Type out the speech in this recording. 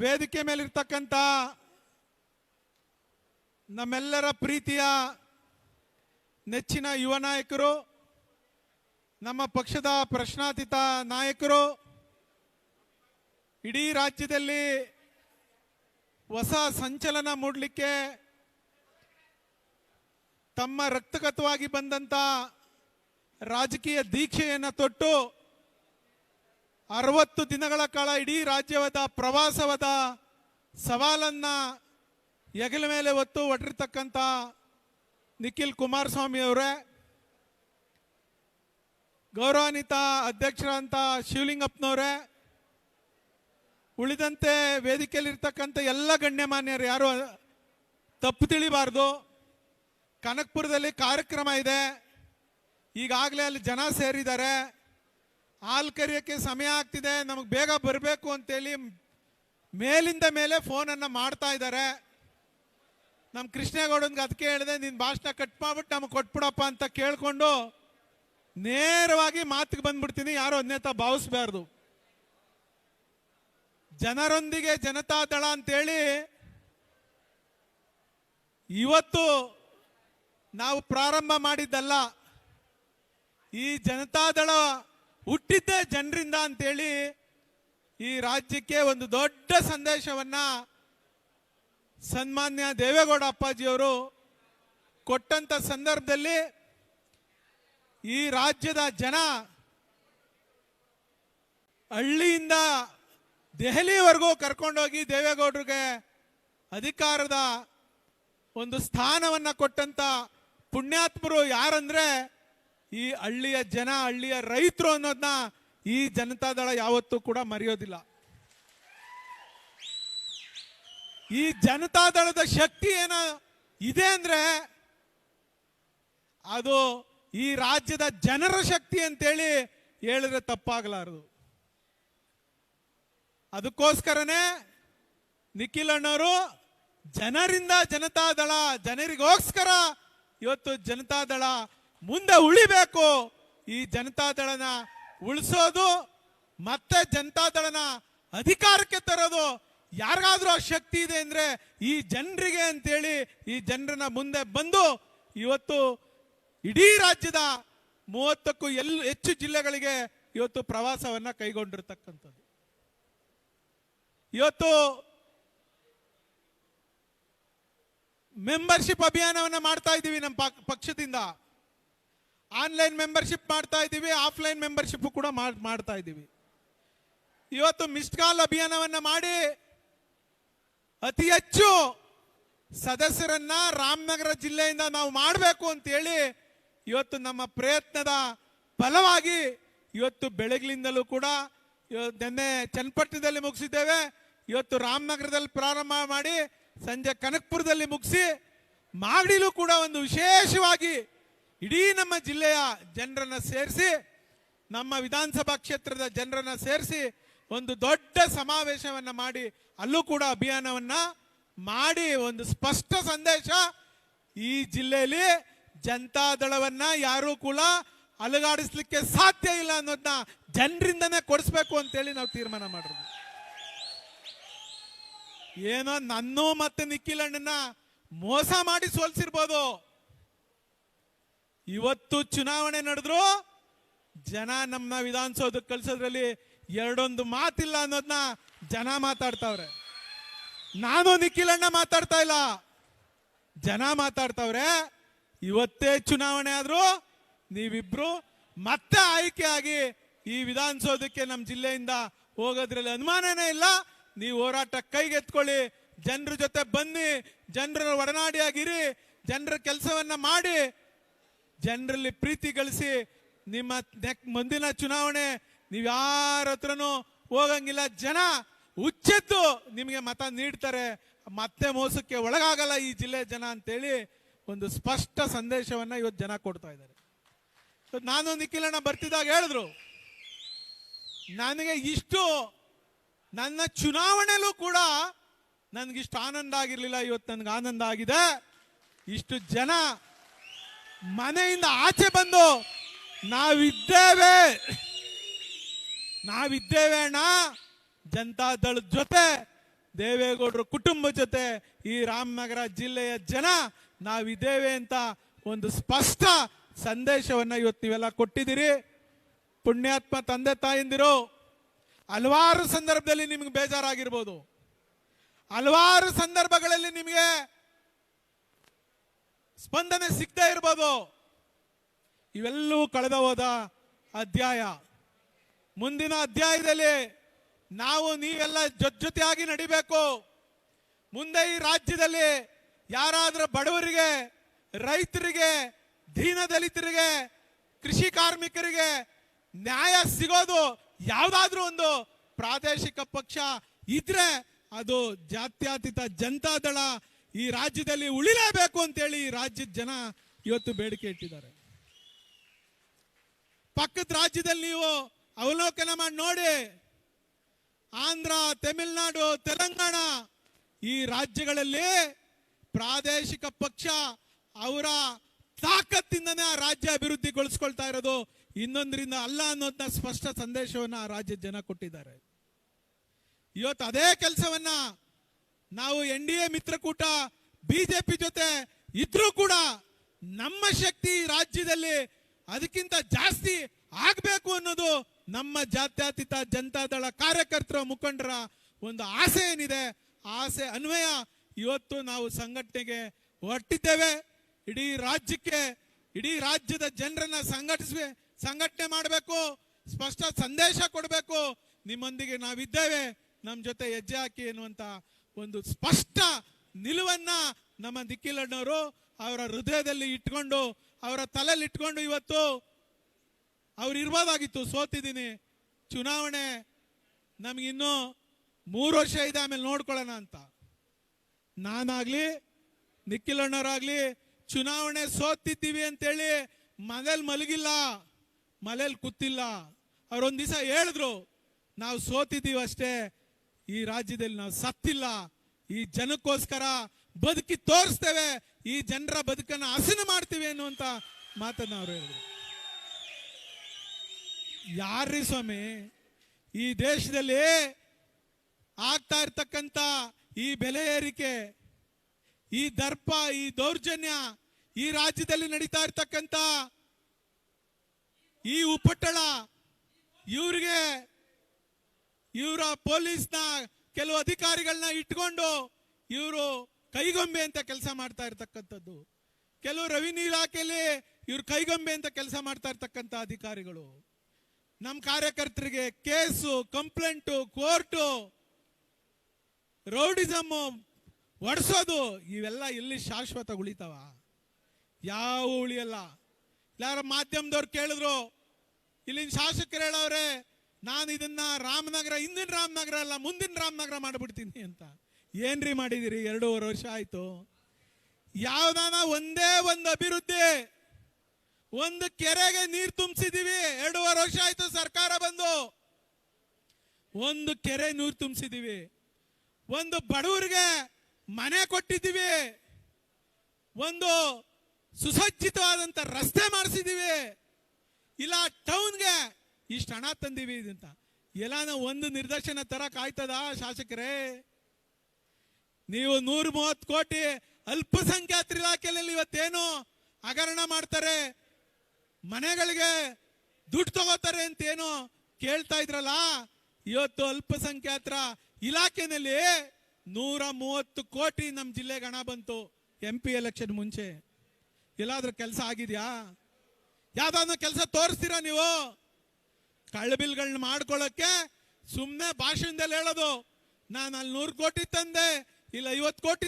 ವೇದಿಕೆ ಮೇಲಿರ್ತಕ್ಕಂಥ ನಮ್ಮೆಲ್ಲರ ಪ್ರೀತಿಯ ನೆಚ್ಚಿನ ಯುವ ನಾಯಕರು, ನಮ್ಮ ಪಕ್ಷದ ಪ್ರಶ್ನಾತೀತ ನಾಯಕರು, ಇಡೀ ರಾಜ್ಯದಲ್ಲಿ ಹೊಸ ಸಂಚಲನ ಮೂಡಲಿಕ್ಕೆ ತಮ್ಮ ರಕ್ತಗತವಾಗಿ ಬಂದಂತ ರಾಜಕೀಯ ದೀಕ್ಷೆಯನ್ನು ತೊಟ್ಟು ಅರವತ್ತು ದಿನಗಳ ಕಾಲ ಇಡೀ ರಾಜ್ಯವದ ಪ್ರವಾಸವದ ಸವಾಲನ್ನ ಹೆಗಲ ಮೇಲೆ ಹೊತ್ತು ಹೊಟ್ಟಿರ್ತಕ್ಕಂಥ ನಿಖಿಲ್ ಕುಮಾರಸ್ವಾಮಿ ಅವರೇ, ಗೌರವಾನ್ವಿತ ಅಧ್ಯಕ್ಷರಂತ ಶಿವಲಿಂಗಪ್ಪನವರೇ, ಉಳಿದಂತೆ ವೇದಿಕೆಯಲ್ಲಿರ್ತಕ್ಕಂಥ ಎಲ್ಲ ಗಣ್ಯಮಾನ್ಯರು ಯಾರು ತಪ್ಪು ತಿಳಿಬಾರ್ದು. ಕನಕ್ಪುರದಲ್ಲಿ ಕಾರ್ಯಕ್ರಮ ಇದೆ. ಈಗಾಗಲೇ ಅಲ್ಲಿ ಜನ ಸೇರಿದ್ದಾರೆ. ಹಾಲು ಕರಿಯೋಕ್ಕೆ ಸಮಯ ಆಗ್ತಿದೆ, ನಮಗೆ ಬೇಗ ಬರಬೇಕು ಅಂತೇಳಿ ಮೇಲಿಂದ ಮೇಲೆ ಫೋನನ್ನು ಮಾಡ್ತಾ ಇದ್ದಾರೆ. ನಮ್ಮ ಕೃಷ್ಣೇಗೌಡನ್ಗೆ ಅದಕ್ಕೆ ಹೇಳಿದೆ ನಿನ್ನ ಭಾಷಣ ಕಟ್ ಮಾಡ್ಬಿಟ್ಟು ನಮಗೆ ಕೊಟ್ಬಿಡಪ್ಪ ಅಂತ ಕೇಳಿಕೊಂಡು ನೇರವಾಗಿ ಮಾತಿಗೆ ಬಂದ್ಬಿಡ್ತೀನಿ, ಯಾರು ಅನ್ಯತ ಭಾವಿಸ್ಬಾರ್ದು. ಜನರೊಂದಿಗೆ ಜನತಾ ದಳ ಅಂತೇಳಿ ಇವತ್ತು ನಾವು ಪ್ರಾರಂಭ ಮಾಡಿದ್ದಲ್ಲ, ಈ ಜನತಾದಳ ಹುಟ್ಟಿದ್ದೇ ಜನರಿಂದ ಅಂತೇಳಿ ಈ ರಾಜ್ಯಕ್ಕೆ ಒಂದು ದೊಡ್ಡ ಸಂದೇಶವನ್ನ ಸನ್ಮಾನ್ಯ ದೇವೇಗೌಡ ಅಪ್ಪಾಜಿಯವರು ಕೊಟ್ಟಂತ ಸಂದರ್ಭದಲ್ಲಿ ಈ ರಾಜ್ಯದ ಜನ ಹಳ್ಳಿಯಿಂದ ದೆಹಲಿವರೆಗೂ ಕರ್ಕೊಂಡೋಗಿ ದೇವೇಗೌಡರಿಗೆ ಅಧಿಕಾರದ ಒಂದು ಸ್ಥಾನವನ್ನ ಕೊಟ್ಟಂತ ಪುಣ್ಯಾತ್ಮರು ಯಾರಂದ್ರೆ ಈ ಹಳ್ಳಿಯ ಜನ, ಹಳ್ಳಿಯ ರೈತರು ಅನ್ನೋದನ್ನ ಈ ಜನತಾದಳ ಯಾವತ್ತೂ ಕೂಡ ಮರೆಯೋದಿಲ್ಲ. ಈ ಜನತಾದಳದ ಶಕ್ತಿ ಏನ ಇದೆ ಅಂದ್ರೆ ಅದು ಈ ರಾಜ್ಯದ ಜನರ ಶಕ್ತಿ ಅಂತೇಳಿ ಹೇಳಿದ್ರೆ ತಪ್ಪಾಗಲಾರದು. ಅದಕ್ಕೋಸ್ಕರನೇ ನಿಖಿಲ್ ಅಣ್ಣವರು ಜನರಿಂದ ಜನತಾದಳ ಜನರಿಗೋಸ್ಕರ ಇವತ್ತು ಜನತಾದಳ ಮುಂದೆ ಉಳಿಬೇಕು. ಈ ಜನತಾದಳನ ಉಳಿಸೋದು ಮತ್ತೆ ಜನತಾದಳನ ಅಧಿಕಾರಕ್ಕೆ ತರೋದು ಯಾರಿಗಾದ್ರೂ ಆ ಶಕ್ತಿ ಇದೆ ಅಂದ್ರೆ ಈ ಜನರಿಗೆ ಅಂತೇಳಿ ಈ ಜನರನ್ನ ಮುಂದೆ ಬಂದು ಇವತ್ತು ಇಡೀ ರಾಜ್ಯದ ಮೂವತ್ತಕ್ಕೂ ಎಲ್ ಹೆಚ್ಚು ಜಿಲ್ಲೆಗಳಿಗೆ ಇವತ್ತು ಪ್ರವಾಸವನ್ನ ಕೈಗೊಂಡಿರ್ತಕ್ಕಂಥದ್ದು. ಇವತ್ತು ಮೆಂಬರ್ಶಿಪ್ ಅಭಿಯಾನವನ್ನ ಮಾಡ್ತಾ ಇದ್ದೀವಿ ನಮ್ಮ ಪಕ್- ಪಕ್ಷದಿಂದ. ಆನ್ಲೈನ್ ಮೆಂಬರ್ಶಿಪ್ ಮಾಡ್ತಾ ಇದ್ದೀವಿ, ಆಫ್ಲೈನ್ ಮೆಂಬರ್ಶಿಪ್ ಕೂಡ ಮಾಡ್- ಮಾಡ್ತಾ ಇದ್ದೀವಿ. ಇವತ್ತು ಮಿಸ್ಡ್ ಕಾಲ್ ಅಭಿಯಾನವನ್ನು ಮಾಡಿ ಅತಿ ಹೆಚ್ಚು ಸದಸ್ಯರನ್ನ ರಾಮನಗರ ಜಿಲ್ಲೆಯಿಂದ ನಾವು ಮಾಡಬೇಕು ಅಂತೇಳಿ ಇವತ್ತು ನಮ್ಮ ಪ್ರಯತ್ನದ ಫಲವಾಗಿ ಇವತ್ತು ಬೆಳಗ್ಲಿಂದಲೂ ಕೂಡ ನಿನ್ನೆ ಚನ್ನಪಟ್ಟಣದಲ್ಲಿ ಮುಗಿಸಿದ್ದೇವೆ. ಇವತ್ತು ರಾಮನಗರದಲ್ಲಿ ಪ್ರಾರಂಭ ಮಾಡಿ ಸಂಜೆ ಕನಕಪುರದಲ್ಲಿ ಮುಗಿಸಿ ಮಾಗಡಿಲೂ ಕೂಡ ಒಂದು ವಿಶೇಷವಾಗಿ ಇಡೀ ನಮ್ಮ ಜಿಲ್ಲೆಯ ಜನರನ್ನ ಸೇರಿಸಿ, ನಮ್ಮ ವಿಧಾನಸಭಾ ಕ್ಷೇತ್ರದ ಜನರನ್ನ ಸೇರಿಸಿ ಒಂದು ದೊಡ್ಡ ಸಮಾವೇಶವನ್ನ ಮಾಡಿ, ಅಲ್ಲೂ ಕೂಡ ಅಭಿಯಾನವನ್ನ ಮಾಡಿ ಒಂದು ಸ್ಪಷ್ಟ ಸಂದೇಶ, ಈ ಜಿಲ್ಲೆಯಲ್ಲಿ ಜನತಾದಳವನ್ನ ಯಾರೂ ಕೂಡ ಅಲುಗಾಡಿಸ್ಲಿಕ್ಕೆ ಸಾಧ್ಯ ಇಲ್ಲ ಅನ್ನೋದನ್ನ ಜನರಿಂದನೇ ಕೊಡಿಸ್ಬೇಕು ಅಂತೇಳಿ ನಾವು ತೀರ್ಮಾನ ಮಾಡಿದ್ವಿ ಏನೋ ನನ್ನೂ ಮತ್ತೆ ನಿಖಿಲ್ ಅಣ್ಣನ ಮೋಸ ಮಾಡಿ ಸೋಲ್ಸಿರ್ಬೋದು. ಇವತ್ತು ಚುನಾವಣೆ ನಡೆದ್ರು ಜನ ನಮ್ಮ ವಿಧಾನಸೌಧಕ್ಕೆ ಕಲ್ಸೋದ್ರಲ್ಲಿ ಎರಡೊಂದು ಮಾತಿಲ್ಲ ಅನ್ನೋದನ್ನ ಜನ ಮಾತಾಡ್ತಾವ್ರೆ. ನಾನು ನಿಖಿಲ್ ಅಣ್ಣ ಮಾತಾಡ್ತಾ ಇಲ್ಲ. ಜನ ಮಾತಾಡ್ತಾವ್ರೆ, ಇವತ್ತೇ ಚುನಾವಣೆ ಆದ್ರೂ ನೀವಿಬ್ರು ಮತ್ತೆ ಆಯ್ಕೆ ಆಗಿ ಈ ವಿಧಾನಸೌಧಕ್ಕೆ ನಮ್ಮ ಜಿಲ್ಲೆಯಿಂದ ಹೋಗೋದ್ರಲ್ಲಿ ಅನುಮಾನನೇ ಇಲ್ಲ. ನೀವು ಹೋರಾಟ ಕೈಗೆತ್ಕೊಳ್ಳಿ ಜನರ ಜೊತೆ ಬನ್ನಿ, ಜನರ ಒಡನಾಡಿಯಾಗಿರಿ, ಜನರ ಕೆಲಸವನ್ನ ಮಾಡಿ ಜನರಲ್ಲಿ ಪ್ರೀತಿ ಗಳಿಸಿ ನಿಮ್ಮ ನೆಕ್ ಮುಂದಿನ ಚುನಾವಣೆ ನೀವು ಯಾರ ಹತ್ರನೂ ಹೋಗಂಗಿಲ್ಲ. ಜನ ಹುಚ್ಚೆದ್ದು ನಿಮಗೆ ಮತ ನೀಡ್ತಾರೆ. ಮತ್ತೆ ಮೋಸಕ್ಕೆ ಒಳಗಾಗಲ್ಲ ಈ ಜಿಲ್ಲೆ ಜನ ಅಂತೇಳಿ ಒಂದು ಸ್ಪಷ್ಟ ಸಂದೇಶವನ್ನ ಇವತ್ತು ಜನ ಕೊಡ್ತಾ ಇದ್ದಾರೆ. ನಾನು ನಿಖಿಲಣ್ಣ ಬರ್ತಿದ್ದಾಗ ಹೇಳಿದ್ರು, ನನಗೆ ಇಷ್ಟು ನನ್ನ ಚುನಾವಣೆಲೂ ಕೂಡ ನನಗಿಷ್ಟು ಆನಂದ ಆಗಿರಲಿಲ್ಲ, ಇವತ್ತು ನನಗೆ ಆನಂದ ಆಗಿದೆ. ಇಷ್ಟು ಜನ ಮನೆಯಿಂದ ಆಚೆ ಬಂದು, ನಾವಿದ್ದೇವೆ ನಾವಿದ್ದೇವೆ ಅಣ್ಣ, ಜನತಾ ದಳದ ಜೊತೆ, ದೇವೇಗೌಡರ ಕುಟುಂಬ ಜೊತೆ, ಈ ರಾಮನಗರ ಜಿಲ್ಲೆಯ ಜನ ನಾವಿದ್ದೇವೆ ಅಂತ ಒಂದು ಸ್ಪಷ್ಟ ಸಂದೇಶವನ್ನ ಇವತ್ತು ನೀವೆಲ್ಲ ಕೊಟ್ಟಿದ್ದೀರಿ. ಪುಣ್ಯಾತ್ಮ ತಂದೆ ತಾಯಂದಿರು, ಹಲವಾರು ಸಂದರ್ಭದಲ್ಲಿ ನಿಮ್ಗೆ ಬೇಜಾರಾಗಿರ್ಬೋದು. ಹಲವಾರು ಸಂದರ್ಭಗಳಲ್ಲಿ ನಿಮಗೆ ಸ್ಪಂದನೆ ಸಿಗದೇ ಇರ್ಬೋದು. ಇವೆಲ್ಲವೂ ಕಳೆದ ಹೋದ ಅಧ್ಯಾಯ. ಮುಂದಿನ ಅಧ್ಯಾಯದಲ್ಲಿ ನಾವು ನೀವೆಲ್ಲ ಜೊತೆ ಜೊತೆಯಾಗಿ ನಡಿಬೇಕು. ಮುಂದೆ ಈ ರಾಜ್ಯದಲ್ಲಿ ಯಾರಾದ್ರೂ ಬಡವರಿಗೆ, ರೈತರಿಗೆ, ದೀನ ದಲಿತರಿಗೆ, ಕೃಷಿ ಕಾರ್ಮಿಕರಿಗೆ ನ್ಯಾಯ ಸಿಗೋದು ಯಾವುದಾದ್ರೂ ಒಂದು ಪ್ರಾದೇಶಿಕ ಪಕ್ಷ ಇದ್ರೆ ಅದು ಜಾತ್ಯತೀತ ಜನತಾದಳ ಈ ರಾಜ್ಯದಲ್ಲಿ ಉಳಿಲೇಬೇಕು ಅಂತೇಳಿ ಈ ರಾಜ್ಯದ ಜನ ಇವತ್ತು ಬೇಡಿಕೆ ಇಟ್ಟಿದ್ದಾರೆ. ಪಕ್ಕದ ರಾಜ್ಯದಲ್ಲಿ ನೀವು ಅವಲೋಕನ ಮಾಡಿ ನೋಡಿ, ಆಂಧ್ರ, ತಮಿಳುನಾಡು, ತೆಲಂಗಾಣ ಈ ರಾಜ್ಯಗಳಲ್ಲಿ ಪ್ರಾದೇಶಿಕ ಪಕ್ಷ ಅವರ ತಾಕತ್ತಿಂದನೇ ಆ ರಾಜ್ಯ ಅಭಿವೃದ್ಧಿಗೊಳಿಸ್ಕೊಳ್ತಾ ಇರೋದು ಇನ್ನೊಂದರಿಂದ ಅಲ್ಲ ಅನ್ನೋದನ್ನ ಸ್ಪಷ್ಟ ಸಂದೇಶವನ್ನ ಆ ರಾಜ್ಯದ ಜನ ಕೊಟ್ಟಿದ್ದಾರೆ. ಇವತ್ತು ಅದೇ ಕೆಲಸವನ್ನ ನಾವು ಎನ್ ಡಿ ಎ ಮಿತ್ರಕೂಟ, ಬಿಜೆಪಿ ಜೊತೆ ಇದ್ರೂ ಕೂಡ ನಮ್ಮ ಶಕ್ತಿ ರಾಜ್ಯದಲ್ಲಿ ಅದಕ್ಕಿಂತ ಜಾಸ್ತಿ ಆಗಬೇಕು ಅನ್ನೋದು ನಮ್ಮ ಜಾತ್ಯತೀತ ಜನತಾದಳ ಕಾರ್ಯಕರ್ತರ ಮುಖಂಡರ ಒಂದು ಆಸೆ ಏನಿದೆ, ಆಸೆ ಅನ್ವಯ. ಇವತ್ತು ನಾವು ಸಂಘಟನೆಗೆ ಹೊರಟಿದ್ದೇವೆ. ಇಡೀ ರಾಜ್ಯಕ್ಕೆ, ಇಡೀ ರಾಜ್ಯದ ಜನರನ್ನ ಸಂಘಟಿಸ್ಬೇ ಸಂಘಟನೆ ಮಾಡಬೇಕು. ಸ್ಪಷ್ಟ ಸಂದೇಶ ಕೊಡಬೇಕು. ನಿಮ್ಮೊಂದಿಗೆ ನಾವಿದ್ದೇವೆ. ನಮ್ಮ ಜೊತೆ ಹೆಜ್ಜೆ ಹಾಕಿ ಎನ್ನುವಂತ ಒಂದು ಸ್ಪಷ್ಟ ನಿಲುವನ್ನ ನಮ್ಮ ದಿಕ್ಕಿಲಣ್ಣವರು ಅವರ ಹೃದಯದಲ್ಲಿ ಇಟ್ಕೊಂಡು, ಅವರ ತಲೆಯಲ್ಲಿ ಇಟ್ಕೊಂಡು ಇವತ್ತು ಅವ್ರು ಇರ್ಬೋದಾಗಿತ್ತು. ಸೋತಿದ್ದೀನಿ. ಚುನಾವಣೆ ನಮಗಿನ್ನೂ ಮೂರು ವರ್ಷ ಇದೆ ಆಮೇಲೆ ನೋಡ್ಕೊಳ್ಳೋಣ ಅಂತ. ನಾನಾಗ್ಲಿ ನಿಖಿಲಣ್ಣವರಾಗ್ಲಿ ಚುನಾವಣೆ ಸೋತಿದ್ದೀವಿ ಅಂತೇಳಿ ಮನೇಲಿ ಮಲಗಿಲ್ಲ, ಮನೇಲಿ ಕೂತಿಲ್ಲ. ಅವ್ರೊಂದ್ ದಿವಸ ಹೇಳಿದ್ರು, ನಾವು ಸೋತಿದ್ದೀವಿ ಅಷ್ಟೇ ಈ ರಾಜ್ಯದಲ್ಲಿ ನಾವು ಸತ್ತಿಲ್ಲ. ಈ ಜನಕ್ಕೋಸ್ಕರ ಬದುಕಿ ತೋರಿಸ್ತೇವೆ. ಈ ಜನರ ಬದುಕನ್ನ ಹಸನ ಮಾಡ್ತೀವಿ ಅನ್ನುವಂತ ಮಾತನ್ನ ಅವರು ಹೇಳಿದ್ರು. ಯಾರ್ರಿ ಸ್ವಾಮಿ? ಈ ದೇಶದಲ್ಲಿ ಆಗ್ತಾ ಇರ್ತಕ್ಕಂಥ ಈ ಬೆಲೆ ಏರಿಕೆ, ಈ ದರ್ಪ, ಈ ದೌರ್ಜನ್ಯ, ಈ ರಾಜ್ಯದಲ್ಲಿ ನಡೀತಾ ಇರ್ತಕ್ಕಂಥ ಈ ಉಪಟಳ, ಇವ್ರಿಗೆ ಇವರ ಪೊಲೀಸ್ನ ಕೆಲವು ಅಧಿಕಾರಿಗಳನ್ನ ಇಟ್ಕೊಂಡು ಇವರು ಕೈಗೊಂಬೆ ಅಂತ ಕೆಲಸ ಮಾಡ್ತಾ ಇರ್ತಕ್ಕಂಥದ್ದು. ಕೆಲವು ರೆವಿನ್ಯೂ ಇಲಾಖೆಯಲ್ಲಿ ಇವ್ರು ಕೈಗೊಂಬೆ ಅಂತ ಕೆಲಸ ಮಾಡ್ತಾ ಇರ್ತಕ್ಕಂಥ ಅಧಿಕಾರಿಗಳು. ನಮ್ಮ ಕಾರ್ಯಕರ್ತರಿಗೆ ಕೇಸು, ಕಂಪ್ಲೇಂಟು, ಕೋರ್ಟು, ರೌಡಿಸಮ್ಮು ಒಡಿಸೋದು ಇವೆಲ್ಲ ಇಲ್ಲಿ ಶಾಶ್ವತ ಉಳಿತಾವ. ಯಾವ ಉಳಿಯಲ್ಲ. ಯಾರ ಮಾಧ್ಯಮದವ್ರು ಕೇಳಿದ್ರು, ಇಲ್ಲಿನ ಶಾಸಕರು ಹೇಳವ್ರೆ ನಾನು ಇದನ್ನ ರಾಮನಗರ, ಹಿಂದಿನ ರಾಮನಗರ ಅಲ್ಲ, ಮುಂದಿನ ರಾಮನಗರ ಮಾಡಿಬಿಡ್ತೀನಿ ಅಂತ. ಏನ್ರಿ ಮಾಡಿದಿರಿ? ಎರಡೂವರೆ ವರ್ಷ ಆಯ್ತು. ಯಾವ್ದಾನ ಒಂದೇ ಒಂದು ಅಭಿವೃದ್ಧಿ, ಒಂದು ಕೆರೆಗೆ ನೀರು ತುಂಬಿಸಿದೀವಿ. ಎರಡೂವರೆ ವರ್ಷ ಆಯ್ತು ಸರ್ಕಾರ ಬಂದು. ಒಂದು ಕೆರೆ ನೀರು ತುಂಬಿಸಿದೀವಿ. ಒಂದು ಬಡವರಿಗೆ ಮನೆ ಕೊಟ್ಟಿದ್ದೀವಿ. ಒಂದು ಸುಸಜ್ಜಿತವಾದಂತ ರಸ್ತೆ ಮಾಡಿಸಿದೀವಿ. ಇಲ್ಲ ಟೌನ್ಗೆ ಇಷ್ಟು ಹಣ ತಂದೀವಿ ಅಂತ ಎಲ್ಲಾನ ಒಂದು ನಿರ್ದೇಶನ ತರಕ್ ಆಯ್ತದ ಶಾಸಕರೇ? ನೀವು ನೂರ ಮೂವತ್ತು ಕೋಟಿ ಅಲ್ಪಸಂಖ್ಯಾತರ ಇಲಾಖೆಯಲ್ಲಿ ಇವತ್ತೇನು ಹಗರಣ ಮಾಡ್ತಾರೆ? ಮನೆಗಳಿಗೆ ದುಡ್ಡು ತಗೋತಾರೆ ಅಂತ ಏನು ಕೇಳ್ತಾ ಇದ್ರಲ್ಲ? ಇವತ್ತು ಅಲ್ಪಸಂಖ್ಯಾತರ ಇಲಾಖೆನಲ್ಲಿ ನೂರ ಮೂವತ್ತು ಕೋಟಿ ನಮ್ಮ ಜಿಲ್ಲೆಗೆ ಹಣ ಬಂತು ಎಂ ಪಿ ಎಲೆಕ್ಷನ್ ಮುಂಚೆ. ಎಲ್ಲಾದ್ರೂ ಕೆಲಸ ಆಗಿದ್ಯಾ? ಯಾವ್ದಾದ್ರು ಕೆಲಸ ತೋರಿಸ್ತೀರಾ ನೀವು? ಕಳ್ಳಬಿಲ್ಗಳನ್ನ ಮಾಡ್ಕೊಳಕ್ಕೆ ಸುಮ್ಮನೆ ಭಾಷಣದಲ್ಲಿ ಹೇಳೋದು. ನಾನು ಅಲ್ಲಿ ನೂರು ಕೋಟಿ ತಂದೆ ಇಲ್ಲ ಐವತ್ತು ಕೋಟಿ